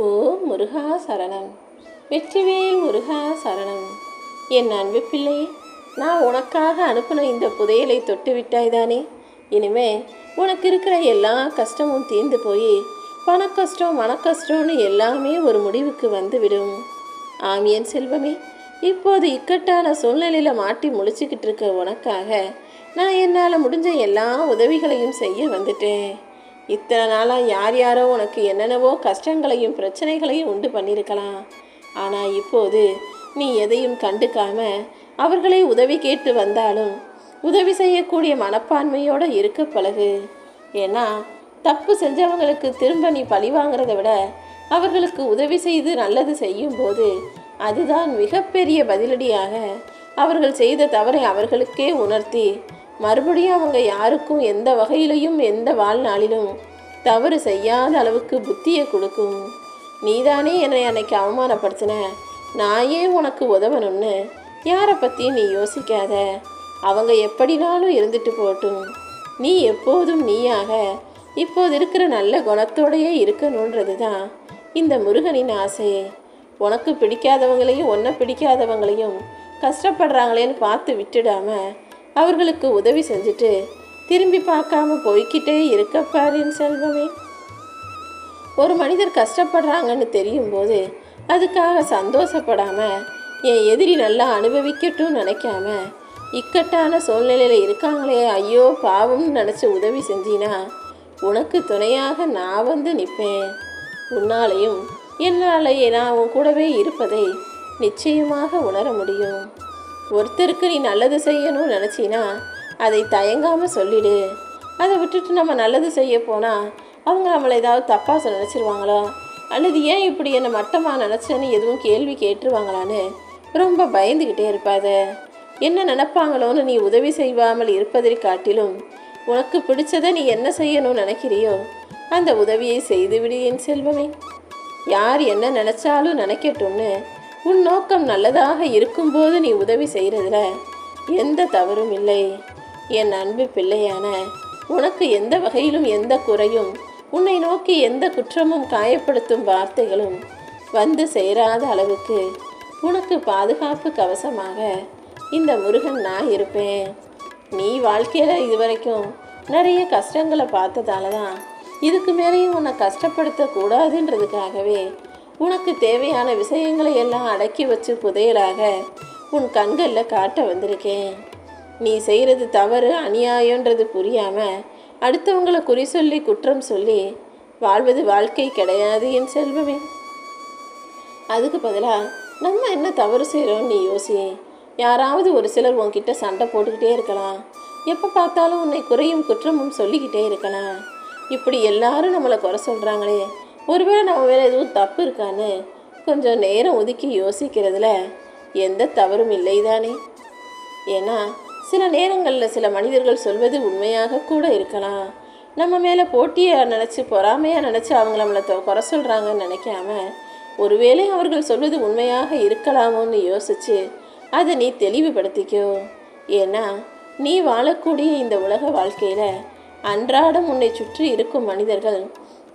ஓ முருகா சரணம். வெற்றிவேல் முருகா சரணம். என் அன்பு பிள்ளை நான் உனக்காக அனுப்பின இந்த புதையலை தொட்டு விட்டாய்தானே இனிமே உனக்கு இருக்கிற எல்லா கஷ்டமும் தீர்ந்து போய் பணக்கஷ்டம் மனக்கஷ்டம்னு எல்லாமே ஒரு முடிவுக்கு வந்துவிடும். ஆமியன் செல்வமே இப்போது இக்கட்டான சூழ்நிலையில் மாட்டி முழிச்சுக்கிட்டு இருக்க உனக்காக நான் என்னால் முடிஞ்ச எல்லா உதவிகளையும் செய்ய வந்துட்டேன். இத்தனை நாளாக யார் யாரோ உனக்கு என்னென்னவோ கஷ்டங்களையும் பிரச்சனைகளையும் உண்டு பண்ணியிருக்கலாம். ஆனால் இப்போது நீ எதையும் கண்டுக்காம அவர்களை உதவி கேட்டு வந்தாலும் உதவி செய்யக்கூடிய மனப்பான்மையோடு இருக்க பழகு. ஏன்னா தப்பு செஞ்சவங்களுக்கு திரும்ப நீ பழி வாங்குறத விட அவர்களுக்கு உதவி செய்து நல்லது செய்யும்போது அதுதான் மிகப்பெரிய பதிலடியாக அவர்கள் செய்த தவறை அவர்களுக்கே உணர்த்தி மறுபடியும் அவங்க யாருக்கும் எந்த வகையிலையும் எந்த வாழ்நாளிலும் தவறு செய்யாத அளவுக்கு புத்தியை கொடுக்கும். நீதானே என்னை அன்னைக்கு அவமானப்படுத்தின. நான் ஏன் உனக்கு உதவணும்னு? யாரை பற்றி நீ யோசிக்காத. அவங்க எப்படினாலும் இருந்துட்டு போகட்டும் நீ எப்போதும் நீயாக இப்போது இருக்கிற நல்ல குணத்தோடையே இருக்கணுன்றது தான் இந்த முருகனின் ஆசை. உனக்கு பிடிக்காதவங்களையும் ஒன்றை பிடிக்காதவங்களையும் கஷ்டப்படுறாங்களேன்னு பார்த்து விட்டுடாமல் அவர்களுக்கு உதவி செஞ்சுட்டு திரும்பி பார்க்காம போய்க்கிட்டே இருக்கப்பாரின் செல்வமே. ஒரு மனிதர் கஷ்டப்படுறாங்கன்னு தெரியும் போது அதுக்காக சந்தோஷப்படாமல் என் எதிரி நல்லா அனுபவிக்கட்டும் நினைக்காம இக்கட்டான சூழ்நிலையில் இருக்காங்களே ஐயோ பாவம்னு நினச்சி உதவி செஞ்சினா உனக்கு துணையாக நான் வந்து நிற்பேன் உன்னாலையும் என்னாலேயே நான் உன் கூடவே இருப்பதை நிச்சயமாக உணர முடியும். ஒருத்தருக்கு நீ நல்லது செய்யணும்னு நினச்சினா அதை தயங்காமல் சொல்லிடு. அதை விட்டுட்டு நம்ம நல்லது செய்ய போனால் அவங்க நம்மளை ஏதாவது தப்பாக நினச்சிருவாங்களா? அல்லது ஏன் இப்படி என்னை மட்டமாக நினச்சேன்னு எதுவும் கேள்வி கேட்டுருவாங்களான்னு ரொம்ப பயந்துக்கிட்டே இருப்பாத. என்ன நினப்பாங்களோன்னு நீ உதவி செய்வாமல் இருப்பதை காட்டிலும் உனக்கு பிடிச்சதை நீ என்ன செய்யணும்னு நினைக்கிறியோ அந்த உதவியை செய்துவிடு என் செல்வமே. யார் என்ன நினச்சாலும் நினைக்கட்டும்னு உன் நோக்கம் நல்லதாக இருக்கும்போது நீ உதவி செய்கிறதுல எந்த தவறும் இல்லை. என் அன்பு பிள்ளையான உனக்கு எந்த வகையிலும் எந்த குறையும் உன்னை நோக்கி எந்த குற்றமும் காயப்படுத்தும் வார்த்தைகளும் வந்து சேராத அளவுக்கு உனக்கு பாதுகாப்பு கவசமாக இந்த முருகன் நான் இருப்பேன். நீ வாழ்க்கையில் இதுவரைக்கும் நிறைய கஷ்டங்களை பார்த்ததால தான் இதுக்கு மேலேயும் உன்னை கஷ்டப்படுத்தக்கூடாதுன்றதுக்காகவே உனக்கு தேவையான விஷயங்களை எல்லாம் அடக்கி வச்சு புதையலாக உன் கண்களில் காட்ட வந்திருக்கேன். நீ செய்கிறது தவறு அநியாயன்றது புரியாமல் அடுத்தவங்களை குறி சொல்லி குற்றம் சொல்லி வாழ்வது வாழ்க்கை கிடையாது என் செல்வமே. அதுக்கு பதிலாக நம்ம என்ன தவறு செய்கிறோம் நீ யோசி. யாராவது ஒரு சிலர் உன்கிட்ட சண்டை போட்டுக்கிட்டே இருக்கலாம். எப்போ பார்த்தாலும் உன்னை குறையும் குற்றமும் சொல்லிக்கிட்டே இருக்கலாம். இப்படி எல்லாரும் நம்மளை குறை சொல்கிறாங்களே ஒருவேளை நம்ம வேறு எதுவும் தப்பு இருக்கான்னு கொஞ்சம் நேரம் ஒதுக்கி யோசிக்கிறதுல எந்த தவறும் இல்லை தானே ஏன்னா சில நேரங்களில் சில மனிதர்கள் சொல்வது உண்மையாக கூட இருக்கலாம். நம்ம மேலே போட்டியை நினச்சி பொறாமையாக நினச்சி அவங்க நம்மளை குறை சொல்கிறாங்கன்னு நினைக்காம ஒருவேளை அவர்கள் சொல்வது உண்மையாக இருக்கலாமோன்னு யோசிச்சு அதை நீ தெளிவுபடுத்திக்கோ. ஏன்னா நீ வாழக்கூடிய இந்த உலக வாழ்க்கையில் அன்றாடம் உன்னை சுற்றி இருக்கும் மனிதர்கள்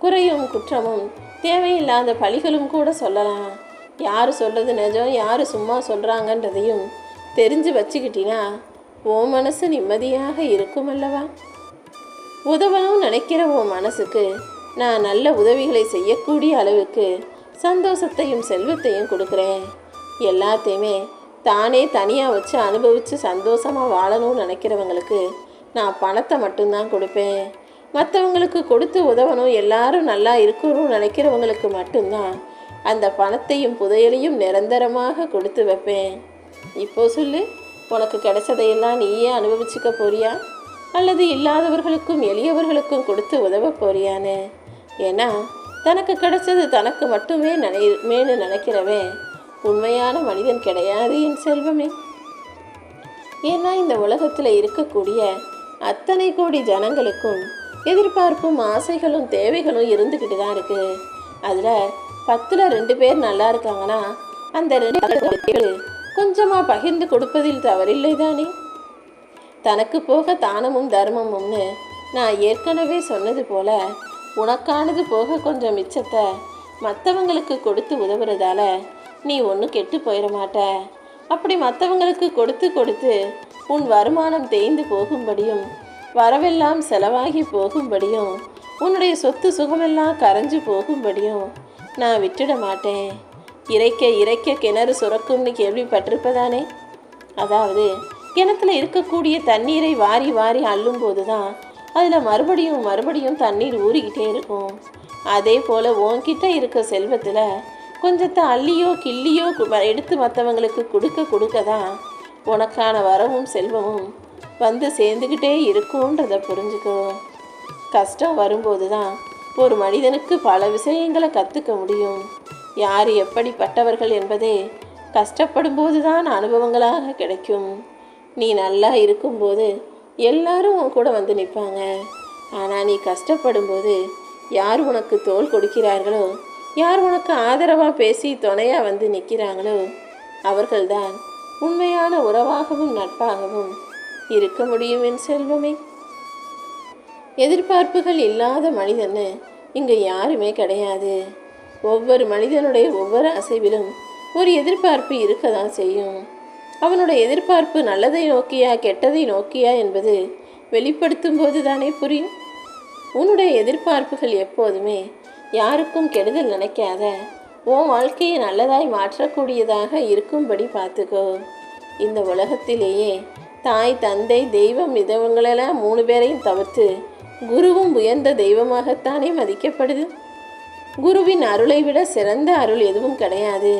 குறையும் குற்றமும். தேவையில்லாத பழிகளும் கூட சொல்லலாம். யார் சொல்கிறது நிஜம் யார் சும்மா சொல்கிறாங்கன்றதையும் தெரிஞ்சு வச்சுக்கிட்டினா உன் மனசு நிம்மதியாக இருக்கும் அல்லவா உதவணும் நினைக்கிற உன் மனசுக்கு நான் நல்ல உதவிகளை செய்யக்கூடிய அளவுக்கு சந்தோஷத்தையும் செல்வத்தையும் கொடுக்குறேன். எல்லாத்தையுமே தானே தனியாக வச்சு அனுபவித்து சந்தோஷமாக வாழணும்னு நினைக்கிறவங்களுக்கு நான் பணத்தை மட்டும்தான் கொடுப்பேன். மற்றவங்களுக்கு கொடுத்து உதவணும் எல்லாரும் நல்லா இருக்கணும்னு நினைக்கிறவங்களுக்கு மட்டும்தான் அந்த பணத்தையும் புதையலையும் நிரந்தரமாக கொடுத்து வைப்பேன். இப்போ சொல்லு உனக்கு கிடைச்சதையெல்லாம் நீயே அனுபவிச்சுக்க போறியா? அல்லது இல்லாதவர்களுக்கும் எளியவர்களுக்கும் கொடுத்து உதவ போறியான்னு? ஏன்னா தனக்கு கிடைச்சது தனக்கு மட்டுமே நினைமேனு நினைக்கிறவன் உண்மையான மனிதன் கிடையாது என் செல்வமே. ஏன்னா இந்த உலகத்தில் இருக்கக்கூடிய அத்தனை கோடி ஜனங்களுக்கும் எதிர்பார்ப்பும் ஆசைகளும் தேவைகளும் இருந்துக்கிட்டு தான் இருக்குது அதில் பத்தில் ரெண்டு பேர் நல்லா இருக்காங்கன்னா அந்த ரெண்டு கொஞ்சமாக பகிர்ந்து கொடுப்பதில் தவறில்லை தானே? தனக்கு போக தானமும் தர்மமும்னு நான் ஏற்கனவே சொன்னது போல உனக்கானது போக கொஞ்சம் மிச்சத்தை மற்றவங்களுக்கு கொடுத்து உதவுறதால நீ ஒன்றும் கெட்டு போயிட மாட்ட. அப்படி மற்றவங்களுக்கு கொடுத்து கொடுத்து உன் வருமானம் தேய்ந்து போகும்படியும் வரவெல்லாம் செலவாகி போகும்படியும் உன்னுடைய சொத்து சுகமெல்லாம் கரைஞ்சு போகும்படியும் நான் விட்டுட மாட்டேன். இறைக்க இறைக்க கிணறு சுரக்கும்னு கேள்விப்பட்டிருப்பதானே? அதாவது கிணத்துல இருக்கக்கூடிய தண்ணீரை வாரி வாரி அள்ளும்போது தான் அதில் மறுபடியும் மறுபடியும் தண்ணீர் ஊறிக்கிட்டே இருக்கும். அதே போல் உன்கிட்ட இருக்க செல்வத்தில் கொஞ்சத்தை அள்ளியோ கிள்ளியோ எடுத்து மற்றவங்களுக்கு கொடுக்க கொடுக்க தான் உனக்கான வரவும் செல்வமும் வந்து சேர்ந்துக்கிட்டே இருக்குன்றதை புரிஞ்சுக்கணும் கஷ்டம் வரும்போது தான் ஒரு மனிதனுக்கு பல விஷயங்களை கற்றுக்க முடியும். யார் எப்படிப்பட்டவர்கள் என்பதே கஷ்டப்படும் போது தான் அனுபவங்களாக கிடைக்கும். நீ நல்லா இருக்கும்போது எல்லாரும் உன் கூட வந்து நிற்பாங்க. ஆனால் நீ கஷ்டப்படும்போது யார் உனக்கு தோல் கொடுக்கிறார்களோ யார் உனக்கு ஆதரவாக பேசி துணையாக வந்து நிற்கிறாங்களோ அவர்கள்தான் உண்மையான உறவாகவும் நட்பாகவும் இருக்க முடியும் என் செல்வமே. எதிர்பார்ப்புகள் இல்லாத மனிதன்னு இங்கே யாருமே கிடையாது. ஒவ்வொரு மனிதனுடைய ஒவ்வொரு அசைவிலும் ஒரு எதிர்பார்ப்பு இருக்க தான் செய்யும். அவனுடைய எதிர்பார்ப்பு நல்லதை நோக்கியா கெட்டதை நோக்கியா என்பது வெளிப்படுத்தும் போது தானே புரியும்? உன்னுடைய எதிர்பார்ப்புகள் எப்போதுமே யாருக்கும் கெடுதல் நினைக்காத உன் வாழ்க்கையை நல்லதாய் மாற்றக்கூடியதாக இருக்கும்படி பார்த்துக்கோ. இந்த உலகத்திலேயே தாய் தந்தை தெய்வம் இதவங்களெல்லாம் மூணு பேரையும் தவிர்த்து குருவும் உயர்ந்த தெய்வமாகத்தானே மதிக்கப்படுது. குருவின் அருளை விட சிறந்த அருள் எதுவும் கிடையாது.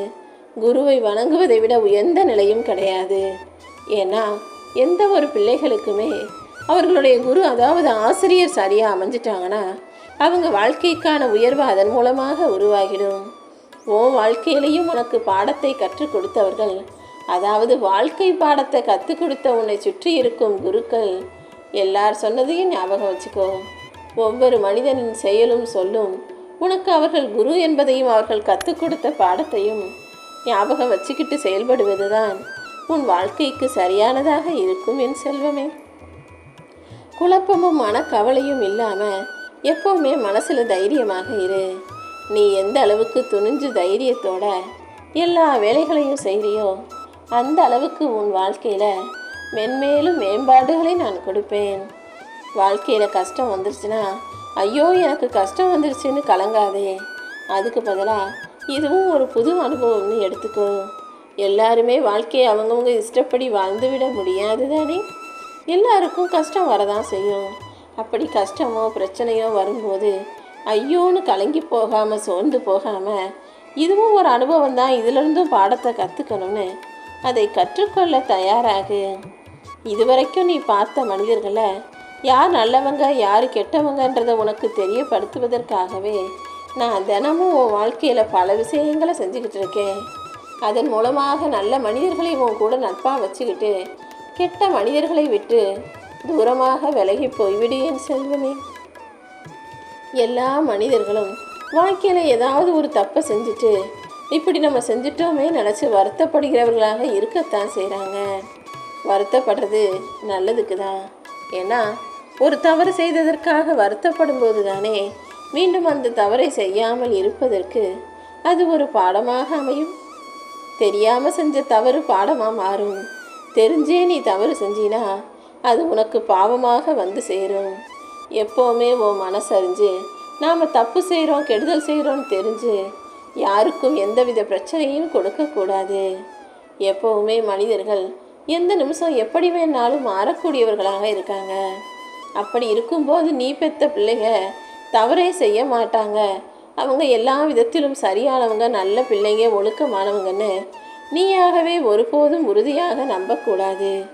குருவை வணங்குவதை விட உயர்ந்த நிலையும் கிடையாது. ஏன்னா எந்த ஒரு பிள்ளைகளுக்குமே அவர்களுடைய குரு அதாவது ஆசிரியர் சரியாக அமைஞ்சிட்டாங்கன்னா அவங்க வாழ்க்கைக்கான உயர்வு அதன் மூலமாக உருவாகிடும். உன் வாழ்க்கையிலையும் உனக்கு பாடத்தை கற்றுக் கொடுத்தவர்கள் அதாவது வாழ்க்கை பாடத்தை கற்றுக் கொடுத்த உன்னை சுற்றி இருக்கும் குருக்கள் எல்லார் சொன்னதையும் ஞாபகம் வச்சுக்கோ. ஒவ்வொரு மனிதனின் செயலும் சொல்லும் உனக்கு அவர்கள் குரு என்பதையும் அவர்கள் கற்றுக் கொடுத்த பாடத்தையும் ஞாபகம் வச்சுக்கிட்டு செயல்படுவதுதான் உன் வாழ்க்கைக்கு சரியானதாக இருக்கும் என் செல்வமே. குழப்பமும் மனக்கவலையும் இல்லாமல் எப்போவுமே மனசில் தைரியமாக இரு. நீ எந்த அளவுக்கு துணிஞ்சு தைரியத்தோட எல்லா வேலைகளையும் செய்கிறியோ அந்த அளவுக்கு உன் வாழ்க்கையில் மென்மேலும் மேம்பாடுகளை நான் கொடுப்பேன். வாழ்க்கையில் கஷ்டம் வந்துருச்சுன்னா ஐயோ எனக்கு கஷ்டம் வந்துருச்சுன்னு கலங்காதே. அதுக்கு பதிலாக இதுவும் ஒரு புது அனுபவம்னு எடுத்துக்கோ. எல்லாருமே வாழ்க்கையை அவங்கவுங்க இஷ்டப்படி வாழ்ந்துவிட முடியாது தானே? எல்லாருக்கும் கஷ்டம் வரதான் செய்யும். அப்படி கஷ்டமோ பிரச்சனையோ வரும்போது ஐயோன்னு கலங்கி போகாமல் சோர்ந்து போகாமல் இதுவும் ஒரு அனுபவம் தான் இதிலிருந்தும் பாடத்தை கற்றுக்கணும்னு அதை கற்றுக்கொள்ள தயாராகு. இதுவரைக்கும் நீ பார்த்த மனிதர்களை யார் நல்லவங்க யார் கெட்டவங்கன்றதை உனக்கு தெரியப்படுத்துவதற்காகவே நான் தினமும் உன் வாழ்க்கையில் பல விஷயங்களை செஞ்சுக்கிட்டு இருக்கேன். அதன் மூலமாக நல்ல மனிதர்களை உன் கூட நட்பாக வச்சுக்கிட்டு கெட்ட மனிதர்களை விட்டு தூரமாக விலகி போய்விடு என் செல்வமே. எல்லா மனிதர்களும் வாழ்க்கையில் ஏதாவது ஒரு தப்பை செஞ்சுட்டு இப்படி நம்ம செஞ்சிட்டோமே நினச்சி வருத்தப்படுகிறவர்களாக இருக்கத்தான் செய்கிறாங்க வருத்தப்படுறது நல்லதுக்கு தான் ஏன்னா ஒரு தவறு செய்ததற்காக வருத்தப்படும் போது தானே மீண்டும் அந்த தவறை செய்யாமல் இருப்பதற்கு அது ஒரு பாடமாக அமையும். தெரியாமல் செஞ்ச தவறு பாடமாக மாறும். தெரிஞ்சே நீ தவறு செஞ்சினா அது உனக்கு பாவமாக வந்து சேரும். எப்போவுமே உன் மனசறிஞ்சு நாம் தப்பு செய்கிறோம் கெடுதல் செய்கிறோன்னு தெரிஞ்சு யாருக்கும் எந்தவித பிரச்சனையும் கொடுக்கக்கூடாது. எப்போவுமே மனிதர்கள் எந்த நிமிஷம் எப்படி வேணாலும் மாறக்கூடியவர்களாக இருக்காங்க. அப்படி இருக்கும்போது நீ பெத்த பிள்ளைங்க தவறே செய்ய மாட்டாங்க. அவங்க எல்லா விதத்திலும் சரியானவங்க நல்ல பிள்ளைங்க ஒழுக்கமானவங்கன்னு நீயாகவே ஒருபோதும் உறுதியாக நம்பக்கூடாது.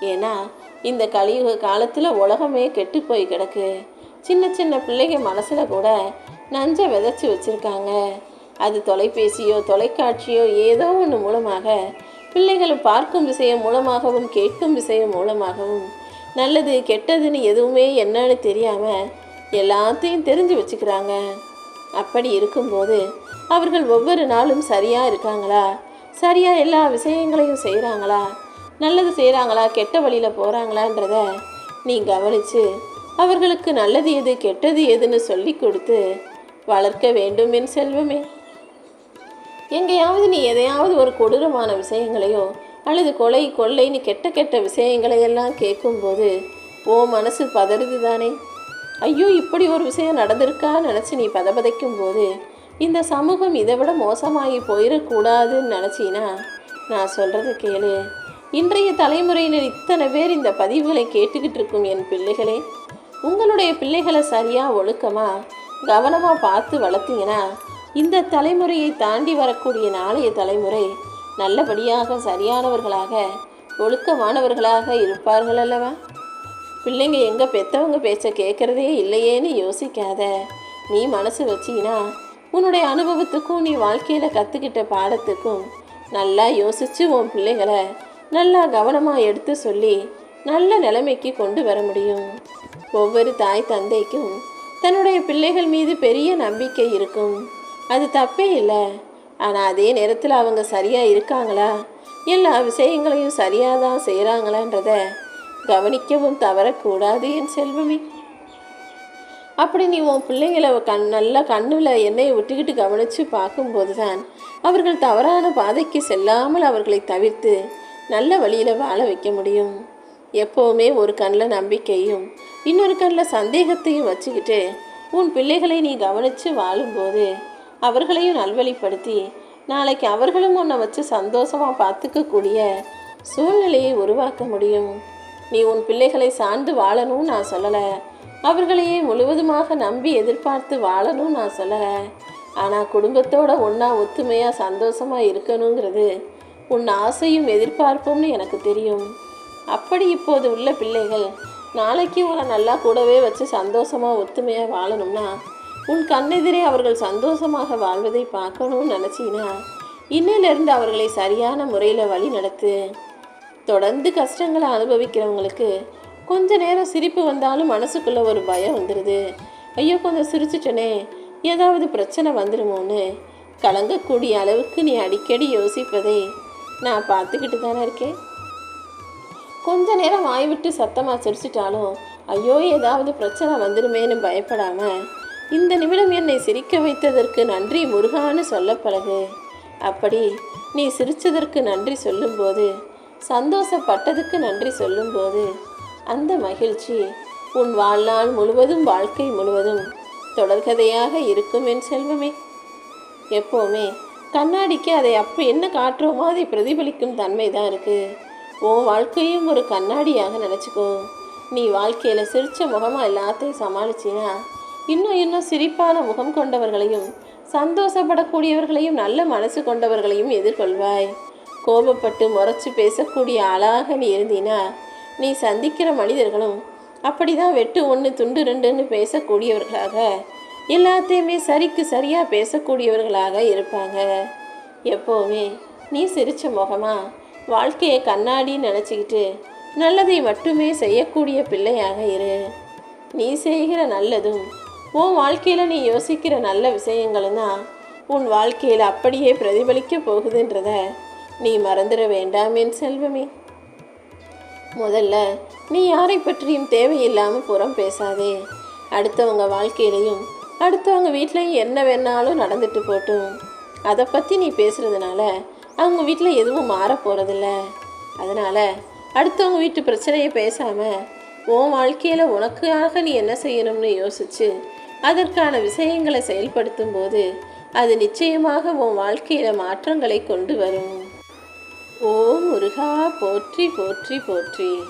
ஏன்னா இந்த கலியுக காலத்தில் உலகமே கெட்டு போய் கிடக்கு. சின்ன சின்ன பிள்ளைங்க மனசில் கூட நஞ்சை விதைச்சி வச்சுருக்காங்க. அது தொலைபேசியோ தொலைக்காட்சியோ ஏதோ ஒன்று மூலமாக பிள்ளைகள் பார்க்கும் விஷயம் மூலமாகவும் கேட்கும் விஷயம் மூலமாகவும் நல்லது கெட்டதுன்னு எதுவுமே என்னன்னு தெரியாமல் எல்லாத்தையும் தெரிஞ்சு வச்சுக்கிறாங்க. அப்படி இருக்கும்போது அவர்கள் ஒவ்வொரு நாளும் சரியாக இருக்காங்களா? சரியாக எல்லா விஷயங்களையும் செய்கிறாங்களா நல்லது செய்கிறாங்களா கெட்ட வழியில் போகிறாங்களான்றத நீ கவனித்து அவர்களுக்கு நல்லது எது கெட்டது எதுன்னு சொல்லி கொடுத்து வளர்க்க வேண்டும் என் செல்வமே. எங்கேயாவது நீ எதையாவது ஒரு கொடூரமான விஷயங்களையோ அல்லது கொலை கொள்ளைன்னு கெட்ட கெட்ட விஷயங்களை எல்லாம் கேட்கும்போது ஓ மனசு பதறுது தானே ஐயோ இப்படி ஒரு விஷயம் நடந்திருக்கா? நினச்சி நீ பதபதைக்கும் போது இந்த சமூகம் இதை விட மோசமாகி போயிடக்கூடாதுன்னு நினச்சினா? நான் சொல்கிறத கேளு. இன்றைய தலைமுறையினர் இத்தனை பேர் இந்த பதிவுகளை கேட்டுக்கிட்டு இருக்கும் என் பிள்ளைகளே உங்களுடைய பிள்ளைகளை சரியாக ஒழுக்கமாக கவனமாக பார்த்து வளர்த்தீங்கன்னா இந்த தலைமுறையை தாண்டி வரக்கூடிய நாளைய தலைமுறை நல்லபடியாக சரியானவர்களாக ஒழுக்கமானவர்களாக இருப்பார்கள் அல்லவா பிள்ளைங்க எங்கே பெற்றவங்க பேச்ச கேட்குறதே இல்லையேன்னு யோசிக்காத. நீ மனசு வச்சினா உன்னுடைய அனுபவத்துக்கும் நீ வாழ்க்கையில் கற்றுக்கிட்ட பாடத்துக்கும் நல்லா யோசித்து உன் பிள்ளைங்களை நல்லா கவனமாக எடுத்து சொல்லி நல்ல நிலைமைக்கு கொண்டு வர முடியும். ஒவ்வொரு தாய் தந்தைக்கும் தன்னுடைய பிள்ளைகள் மீது பெரிய நம்பிக்கை இருக்கும். அது தப்பே இல்லை. ஆனால் அதே நேரத்தில் அவங்க சரியாக இருக்காங்களா? எல்லா விஷயங்களையும் சரியாக தான் செய்கிறாங்களான்றத கவனிக்கவும் தவறக்கூடாது என் செல்வமே. அப்படி நீ உன் பிள்ளைங்களை கண் நல்லா கண்ணில் என்னையை விட்டுக்கிட்டு கவனித்து பார்க்கும்போது தான் அவர்கள் தவறான பாதைக்கு செல்லாமல் அவர்களை தவிர்த்து நல்ல வழியில் வாழ வைக்க முடியும். எப்போவுமே ஒரு கண்ணில் நம்பிக்கையும் இன்னொரு கண்ணில் சந்தேகத்தையும் வச்சுக்கிட்டு உன் பிள்ளைகளை நீ கவனித்து வாழும்போது அவர்களையும் நல்வழிப்படுத்தி நாளைக்கு அவர்களும் உன்னை வச்சு சந்தோஷமாக பார்த்துக்கக்கூடிய சூழ்நிலையை உருவாக்க முடியும். நீ உன் பிள்ளைகளை சார்ந்து வாழணும்னு நான் சொல்லலை. அவர்களையே முழுவதுமாக நம்பி எதிர்பார்த்து வாழணும்னு நான் சொல்லலை. ஆனால் குடும்பத்தோட ஒன்றா ஒத்துமையாக சந்தோஷமாக இருக்கணுங்கிறது உன் ஆசையும் எதிர்பார்ப்பும்னு எனக்கு தெரியும். அப்படி இப்போது உள்ள பிள்ளைகள் நாளைக்கு உன்னை நல்லா கூடவே வச்சு சந்தோஷமாக ஒத்துமையாக வாழணும்னா உன் கண்ணெதிரே அவர்கள் சந்தோஷமாக வாழ்வதை பார்க்கணும்னு நினச்சினா? இன்னிலிருந்து அவர்களை சரியான முறையில் வழி நடத்து. தொடர்ந்து கஷ்டங்களை அனுபவிக்கிறவங்களுக்கு கொஞ்ச நேரம் சிரிப்பு வந்தாலும் மனசுக்குள்ள ஒரு பயம் வந்துடுது ஐயோ கொஞ்சம் சிரிச்சிட்டனே ஏதாவது பிரச்சனை வந்துடுமோன்னு கலங்கக்கூடிய அளவுக்கு நீ அடிக்கடி யோசிப்பதை நான் பார்த்துக்கிட்டு தானே இருக்கேன். கொஞ்ச நேரம் வாய் விட்டு சத்தமாக சிரிச்சிட்டாலும் ஐயோ ஏதாவது பிரச்சனை வந்துடுமேன்னு பயப்படாமல் இந்த நிமிடம் என்னை சிரிக்க வைத்ததற்கு நன்றி முருகான்னு சொல்ல பழகு. அப்படி நீ சிரித்ததற்கு நன்றி சொல்லும்போது சந்தோஷப்பட்டதுக்கு நன்றி சொல்லும்போது அந்த மகிழ்ச்சி உன் வாழ்நாள் முழுவதும் வாழ்க்கை முழுவதும் தொடர்கதையாக இருக்கும் என் செல்வமே. எப்போவுமே கண்ணாடிக்கு அதை அப்போ என்ன காட்டுறோமோ அதை பிரதிபலிக்கும் தன்மை தான் இருக்குது உன் வாழ்க்கையும் ஒரு கண்ணாடியாக நினச்சிக்கோ. நீ வாழ்க்கையில் சிரித்த முகமாக எல்லாத்தையும் சமாளிச்சினா இன்னும் இன்னும் சிரிப்பான முகம் கொண்டவர்களையும் சந்தோஷப்படக்கூடியவர்களையும் நல்ல மனசு கொண்டவர்களையும் எதிர்கொள்வாய். கோபப்பட்டு முறைச்சு பேசக்கூடிய ஆளாக நீ இருந்தினா நீ சந்திக்கிற மனிதர்களும் அப்படிதான் வெட்டு ஒன்று துண்டு ரெண்டுன்னு பேசக்கூடியவர்களாக எல்லாத்தையுமே சரிக்கு சரியாக பேசக்கூடியவர்களாக இருப்பாங்க. எப்போவுமே நீ சிரித்த முகமாக வாழ்க்கையை கண்ணாடின்னு நினச்சிக்கிட்டு நல்லதை மட்டுமே செய்யக்கூடிய பிள்ளையாக இரு. நீ செய்கிற நல்லதும் உன் வாழ்க்கையில் நீ யோசிக்கிற நல்ல விஷயங்களும் உன் வாழ்க்கையில் அப்படியே பிரதிபலிக்க போகுதுன்றத நீ மறந்துட வேண்டாம் என் செல்வமே. முதல்ல நீ யாரை பற்றியும் தேவையில்லாமல் புறம் பேசாதே. அடுத்தவங்க வாழ்க்கையிலையும் அடுத்தவங்க வீட்லையும் என்ன வேணாலும் நடந்துட்டு போட்டும். அதை பற்றி நீ பேசுகிறதுனால அவங்க வீட்டில் எதுவும் மாற போகிறதில்ல அதனால் அடுத்தவங்க வீட்டு பிரச்சனையை பேசாமல் உன் வாழ்க்கையில் உனக்காக நீ என்ன செய்யணும்னு யோசிச்சு அதற்கான விஷயங்களை செயல்படுத்தும் போது அது நிச்சயமாக உன் வாழ்க்கையில் மாற்றங்களை கொண்டு வரும். ஓ முருகா போற்றி போற்றி போற்றி.